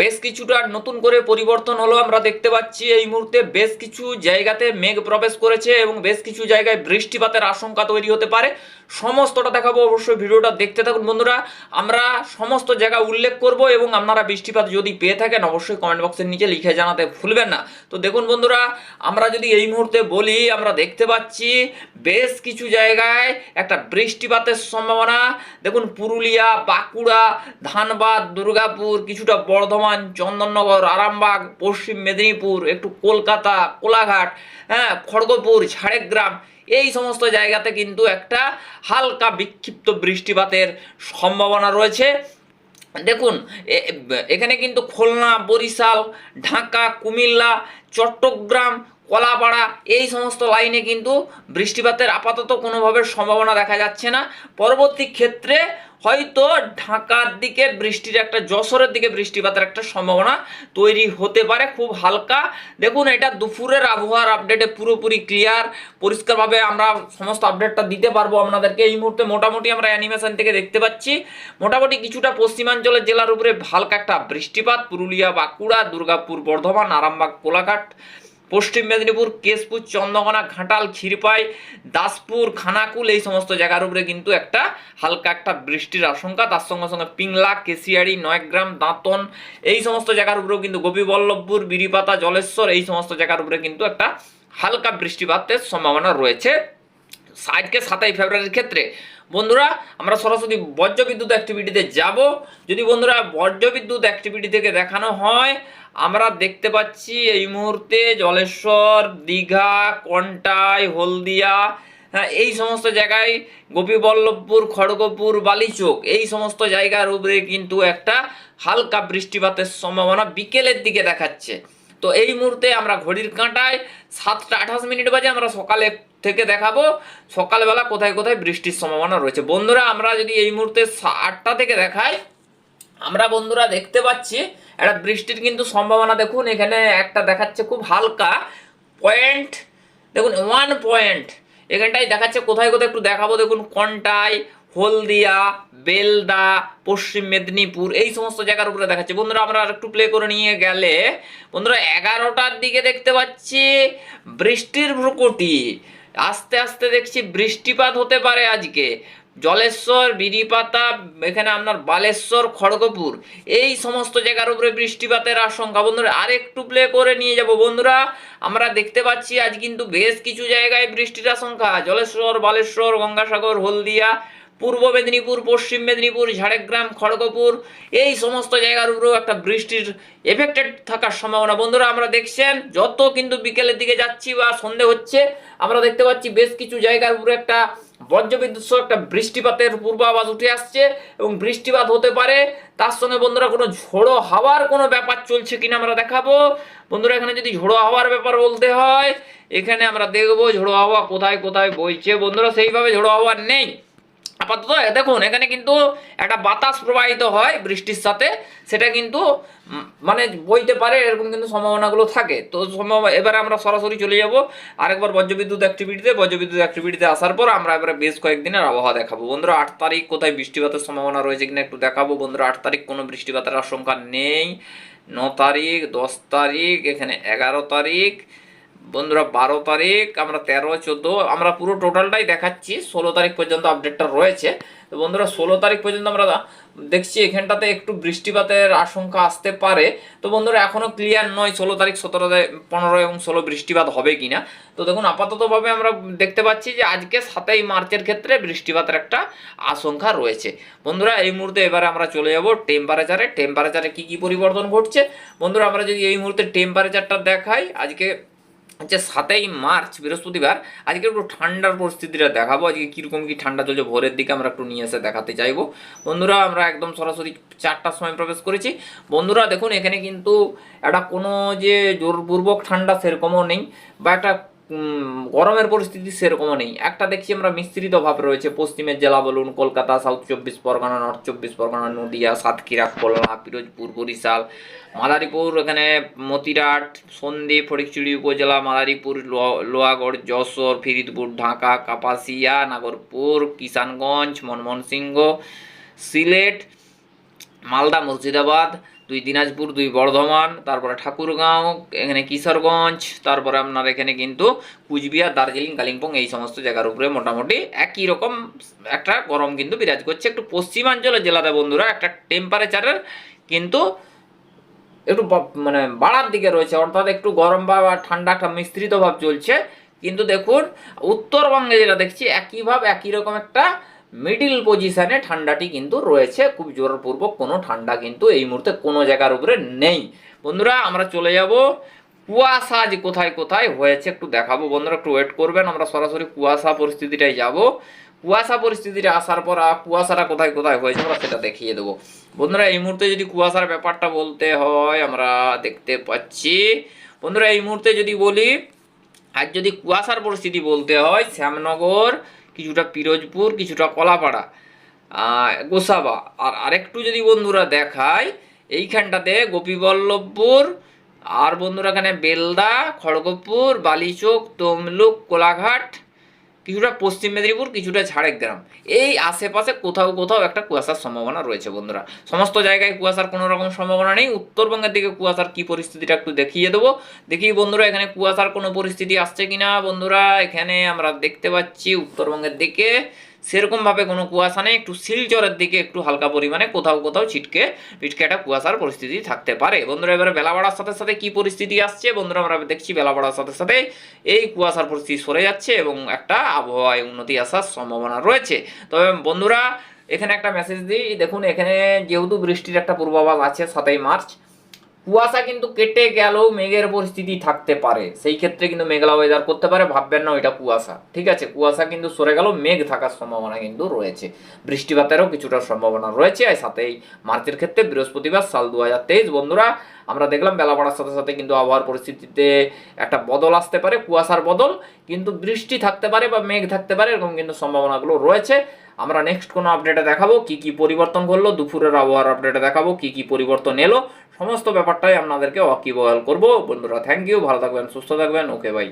বেশ কিছুটা নতুন করে পরিবর্তন হলো আমরা দেখতে পাচ্ছি এই মুহূর্তে বেশ কিছু জায়গাতে মেঘ প্রবেশ করেছে এবং বেশ কিছু জায়গায় বৃষ্টিপাতের আশঙ্কা তৈরি হতে পারে। সমস্তটা দেখাবো অবশ্যই ভিডিওটা দেখতে থাকুন বন্ধুরা। আমরা সমস্ত জায়গা উল্লেখ করব এবং আপনারা বৃষ্টিপাত যদি পেয়ে থাকেন অবশ্যই কমেন্ট বক্সের নিচে লিখে জানাতে ভুলবেন না। তো দেখুন বন্ধুরা, আমরা যদি এই মুহূর্তে বলি, আমরা দেখতে পাচ্ছি বেশ কিছু জায়গায় একটা বৃষ্টিপাতের সম্ভাবনা। দেখুন পুরুলিয়া, বাঁকুড়া, ধানবাদ, দুর্গাপুর, কিছুটা বর্ধমান চন্দননগর, আরামবাগ, পশ্চিম মেদিনীপুর, একটু কলকাতা, কোলাঘাট হ্যাঁ খড়গপুর, ঝাড়গ্রাম, এই সমস্ত জায়গাতে কিন্তু একটা হালকা বিক্ষিপ্ত বৃষ্টিপাতের সম্ভাবনা রয়েছে। দেখুন এখানে কিন্তু খুলনা, বরিশাল, ঢাকা, কুমিল্লা, চট্টগ্রাম কলাপাড়া, এই সমস্ত লাইনে কিন্তু বৃষ্টিপাতের আপাতত কোনোভাবে সম্ভাবনা দেখা যাচ্ছে না। পরবর্তী ক্ষেত্রে হয়তো ঢাকার দিকে বৃষ্টির একটা, যশোরের দিকে বৃষ্টিপাতের একটা সম্ভাবনা তৈরি হতে পারে, খুব হালকা। দেখুন, এটা দুপুরের আবহাওয়ার আপডেটে পুরোপুরি ক্লিয়ার। পরিষ্কারভাবে আমরা সমস্ত আপডেটটা দিতে পারব আপনাদেরকে। এই মুহূর্তে মোটামুটি আমরা অ্যানিমেশন থেকে দেখতে পাচ্ছি। মোটামুটি কিছুটা পশ্চিমাঞ্চলের জেলার উপরে হালকা একটা বৃষ্টিপাত। পুরুলিয়া, বাঁকুড়া, দুর্গাপুর, বর্ধমান, আরামবাগ, কোলাঘাট। পশ্চিম মেদিনীপুর, কেশপুর, চন্দ্রকোনা, ঘাটাল, ক্ষীরপাই, দাসপুর, খানাকুল এই সমস্ত জায়গার উপরে কিন্তু একটা হালকা একটা বৃষ্টির আশঙ্কা। তার সঙ্গে সঙ্গে পিংলা, কেশিয়ারি, নয়গ্রাম, দাঁতন এই সমস্ত জায়গার উপরেও কিন্তু গোপীবল্লভপুর বিরিপাতা জলেশ্বর এই সমস্ত জায়গার উপরে কিন্তু একটা হালকা বৃষ্টিপাতের সম্ভাবনা রয়েছে। আজকে সাতাই ফেব্রুয়ারির ক্ষেত্রে বন্ধুরা, আমরা সরাসরি বজ্রবিদ্যুৎ অ্যাক্টিভিটিতে যাব। যদি বন্ধুরা বজ্রবিদ্যুৎ অ্যাক্টিভিটি থেকে দেখানো হয় আমরা দেখতে পাচ্ছি এই মুহূর্তে জলেশ্বর, দীঘা, কন্টাই, হলদিয়া হ্যাঁ এই সমস্ত জায়গায় গোপীবল্লভপুর, খড়গপুর, বালিচোক, এই সমস্ত জায়গার উপরে কিন্তু একটা হালকা বৃষ্টিপাতের সম্ভাবনা বিকেলের দিকে দেখাচ্ছে। তো এই মুহূর্তে আমরা ঘড়ির কাঁটায় সাতটা আঠাশ মিনিট বাজে আমরা সকালে থেকে দেখাবো সকালবেলা কোথায় কোথায় বৃষ্টির সম্ভাবনা রয়েছে। বন্ধুরা, আমরা যদি এই মুহূর্তে আটটা থেকে দেখাই আমরা বন্ধুরা দেখতে পাচ্ছি, একটা বৃষ্টির কিন্তু সম্ভাবনা দেখুন, এখানে একটা দেখাচ্ছে খুব হালকা পয়েন্ট দেখুন ওয়ান পয়েন্ট এখানটায় দেখাচ্ছে, কোথায় কোথায় একটু দেখাবো, দেখুন, কন্টাই, হলদিয়া, বেলদা, পশ্চিম মেদিনীপুর, এই সমস্ত জায়গার উপরে দেখাচ্ছে। বন্ধুরা, আমরা একটু প্লে করে নিয়ে গেলে, বন্ধুরা, এগারোটার দিকে দেখতে পাচ্ছি বৃষ্টির ভ্রুকুটি। আস্তে আস্তে দেখছি বৃষ্টিপাত হতে পারে আজকে। জলেশ্বর বিড়িপাতা এখানে আপনার বালেশ্বর, খড়গপুর, এই সমস্ত জায়গার উপরে বৃষ্টিপাতের আশঙ্কা। বন্ধুরা আর একটু প্লে করে নিয়ে যাব। বন্ধুরা, আমরা দেখতে পাচ্ছি আজ কিন্তু বেশ কিছু জায়গায় বৃষ্টির আশঙ্কা। জলেশ্বর, বালেশ্বর, গঙ্গাসাগর, হলদিয়া পূর্ব মেদিনীপুর, পশ্চিম মেদিনীপুর, ঝাড়গ্রাম, খড়গপুর, এই সমস্ত জায়গার উপরেও একটা বৃষ্টির এফেক্টেড থাকার সম্ভাবনা। বন্ধুরা, আমরা দেখছেন, যত কিন্তু বিকেলের দিকে যাচ্ছি বা সন্ধে হচ্ছে, আমরা দেখতে পাচ্ছি বেশ কিছু জায়গার উপরে একটা বজ্রবিদ্যুৎ সহ একটা বৃষ্টিপাতের পূর্বাভাস উঠে আসছে এবং বৃষ্টিপাত হতে পারে। তার সঙ্গে বন্ধুরা, কোনো ঝোড়ো হাওয়ার কোনো ব্যাপার চলছে কিনা আমরা দেখাবো। বন্ধুরা, এখানে যদি ঝোড়ো হাওয়ার ব্যাপার বলতে হয়, এখানে আমরা দেখব ঝোড়ো হাওয়া কোথায় কোথায় বইছে। বন্ধুরা, সেইভাবে ঝোড়ো হাওয়া নেই। আপাতত দেখুন, এখানে কিন্তু একটা বাতাস প্রবাহিত হয় বৃষ্টির সাথে, সেটা কিন্তু মানে বইতে পারে, এরকম কিন্তু সম্ভাবনাগুলো থাকে। তো এবারে আমরা সরাসরি চলে যাব আরেকবার বজ্রবিদ্যুৎ অ্যাক্টিভিটিতে বজ্রবিদ্যুৎ অ্যাক্টিভিটিতে আসার পর আমরা এবারে বেশ কয়েকদিনের আবহাওয়া দেখাবো। বন্ধুরা, আট তারিখ, কোথায় বৃষ্টিপাতের সম্ভাবনা রয়েছে কিনা একটু দেখাবো। বন্ধুরা, আট তারিখ, কোনো বৃষ্টিপাতের আশঙ্কা নেই। ন তারিখ, দশ তারিখ, এখানে এগারো তারিখ। বন্ধুরা বারো তারিখ, আমরা তেরো, চোদ্দ, আমরা পুরো টোটালটাই দেখাচ্ছি, ষোলো তারিখ পর্যন্ত আপডেটটা রয়েছে। তো বন্ধুরা, ষোলো তারিখ পর্যন্ত আমরা দেখছি এখানটাতে একটু বৃষ্টিপাতের আশঙ্কা আসতে পারে। তো বন্ধুরা এখনও ক্লিয়ার নয় ষোলো তারিখ, সতেরো পনেরো এবং ষোলো বৃষ্টিপাত হবে কিনা। তো দেখুন, আপাততভাবে আমরা দেখতে পাচ্ছি যে আজকে সাতই মার্চের ক্ষেত্রে বৃষ্টিপাতের একটা আশঙ্কা রয়েছে। বন্ধুরা, এই মুহূর্তে এবারে আমরা চলে যাব টেম্পারেচারে টেম্পারেচারে কি কি পরিবর্তন ঘটছে? বন্ধুরা, আমরা যদি এই মুহূর্তে টেম্পারেচারটা দেখাই, আজকে হচ্ছে সাতই মার্চ, বৃহস্পতিবার। আজকে একটু ঠান্ডার পরিস্থিতিটা দেখাবো। আজকে কীরকম কী ঠান্ডা চলছে ভোরের দিকে আমরা একটু নিয়ে এসে দেখাতে চাইব। বন্ধুরা, আমরা একদম সরাসরি চারটার সময় প্রবেশ করেছি। বন্ধুরা, দেখুন, এখানে কিন্তু একটা কোনো যে জোরপূর্বক ঠান্ডা সেরকমও নেই বা একটা গরমের পরিস্থিতি সেরকমও নেই। একটা দেখছি আমরা মিশ্রিত ভাব রয়েছে। পশ্চিমের জেলা বলুন, কলকাতা সাউথ চব্বিশ পরগনা নর্থ চব্বিশ পরগনা, নদিয়া, সাতক্ষীরা, খুলনা, পিরোজপুর, বরিশাল, মাদারীপুর, এখানে মতিরাট, সন্দ্বীপ ফটিকচুড়ি উপজেলা, মাদারীপুর লো- লোহাগড় যশোর, ফিরিদপুর, ঢাকা, কাপাসিয়া, নাগরপুর, কিষানগঞ্জ ময়মনসিংহ সিলেট, মালদা, মুর্শিদাবাদ দুই দিনাজপুর, দুই বর্ধমান, তারপরে ঠাকুরগাঁও, এখানে কিশোরগঞ্জ, তারপরে আপনার এখানে কিন্তু কুচবিহার, দার্জিলিং, কালিম্পং এই সমস্ত জায়গার উপরে মোটামুটি একই রকম একটা গরম কিন্তু বিরাজ করছে। একটু পশ্চিমাঞ্চলের জেলাতে বন্ধুরা একটা টেম্পারেচারের কিন্তু একটু মানে বাড়ার দিকে রয়েছে। অর্থাৎ একটু গরম বা ঠান্ডা একটা ভাব চলছে। কিন্তু দেখুন, উত্তরবঙ্গে যেটা দেখছি, একই ভাব, একই রকম একটা মিডিল পজিশনে ঠান্ডাটি কিন্তু রয়েছে। খুব জোরপূর্বক কোনো ঠান্ডা কিন্তু এই মুহূর্তে কোনো জায়গার উপরে নেই। বন্ধুরা, আমরা চলে যাব কুয়াশা যে কোথায় কোথায় হয়েছে, একটু দেখাবো। বন্ধুরা, একটু ওয়েট করবেন, আমরা সরাসরি কুয়াশা পরিস্থিতিটাই যাব। কুয়াশা পরিস্থিতিটা আসার পর কুয়াশাটা কোথায় কোথায় হয়েছে, আমরা সেটা দেখিয়ে দেবো। বন্ধুরা, এই মুহূর্তে যদি কুয়াশার ব্যাপারটা বলতে হয়, আমরা দেখতে পাচ্ছি। বন্ধুরা, এই মুহূর্তে যদি বলি আর যদি কুয়াশার পরিস্থিতি বলতে হয়, শ্যামনগর কিছুটা পিরোজপুর, কিছুটা কলাপাড়া গোসাবা। আর আরেকটু যদি বন্ধুরা দেখায় এইখানটাতে গোপীবল্লভপুর, আর বন্ধুরা এখানে বেলদা, খড়গপুর, বালিচোক, তমলুক, কোলাঘাট কিছুটা পশ্চিম মেদিনীপুর, কিছুটা ঝাড়গ্রাম। এই আশেপাশে কোথাও কোথাও একটা কুয়াশার সম্ভাবনা রয়েছে বন্ধুরা। সমস্ত জায়গায় কুয়াশার কোনো রকম সম্ভাবনা নেই। উত্তরবঙ্গের দিকে কুয়াশার কি পরিস্থিতিটা একটু দেখিয়ে দেবো। দেখি বন্ধুরা, এখানে কুয়াশার কোনো পরিস্থিতি আসছে কিনা? বন্ধুরা, এখানে আমরা দেখতে পাচ্ছি উত্তরবঙ্গের দিকে সেরকমভাবে কোনো কুয়াশা নেই, একটু শিলচরের দিকে একটু হালকা পরিমাণে কোথাও কোথাও ছিটকে পিটকে একটা কুয়াশার পরিস্থিতি থাকতে পারে। বন্ধুরা, এবারে বেলা বাড়ার সাথে সাথে কি পরিস্থিতি আসছে? বন্ধুরা, আমরা দেখছি বেলা বাড়ার সাথে সাথে এই কুয়াশার পরিস্থিতি সরে যাচ্ছে এবং একটা আবহাওয়ায় উন্নতি আসার সম্ভাবনা রয়েছে। তবে বন্ধুরা, এখানে একটা মেসেজ দিই। দেখুন, এখানে যেহেতু বৃষ্টির একটা পূর্বাভাস আছে সাতই মার্চ কুয়াশা কিন্তু কেটে গেলেও মেঘের পরিস্থিতি থাকতে পারে। সেই ক্ষেত্রে কিন্তু মেঘলা ওয়েদার করতে পারে, ভাববেন না ওইটা কুয়াশা। ঠিক আছে, কুয়াশা কিন্তু সরে গেল মেঘ থাকার সম্ভাবনা কিন্তু রয়েছে। বৃষ্টিপাতেরও কিছুটা সম্ভাবনা রয়েছে। আর সাথেই মার্চের ক্ষেত্রে বৃহস্পতিবার সাল দু বন্ধুরা, আমরা দেখলাম বেলা বাড়ার সাথে সাথে কিন্তু আবহাওয়ার পরিস্থিতিতে একটা বদল আসতে পারে, কুয়াশার বদল। কিন্তু বৃষ্টি থাকতে পারে বা মেঘ থাকতে পারে, এরকম কিন্তু সম্ভাবনাগুলো রয়েছে। আমরা নেক্সট কোনো আপডেটে দেখাবো, কি কি পরিবর্তন করল, দুপুরের আবহাওয়ার আপডেটে দেখাবো, কি কি পরিবর্তন এলো। সমস্ত ব্যাপারটাই আপনাদেরকে ওয়াকিবহাল করব। বন্ধুরা থ্যাংক ইউ ভালো থাকবেন সুস্থ থাকবেন ওকে বাই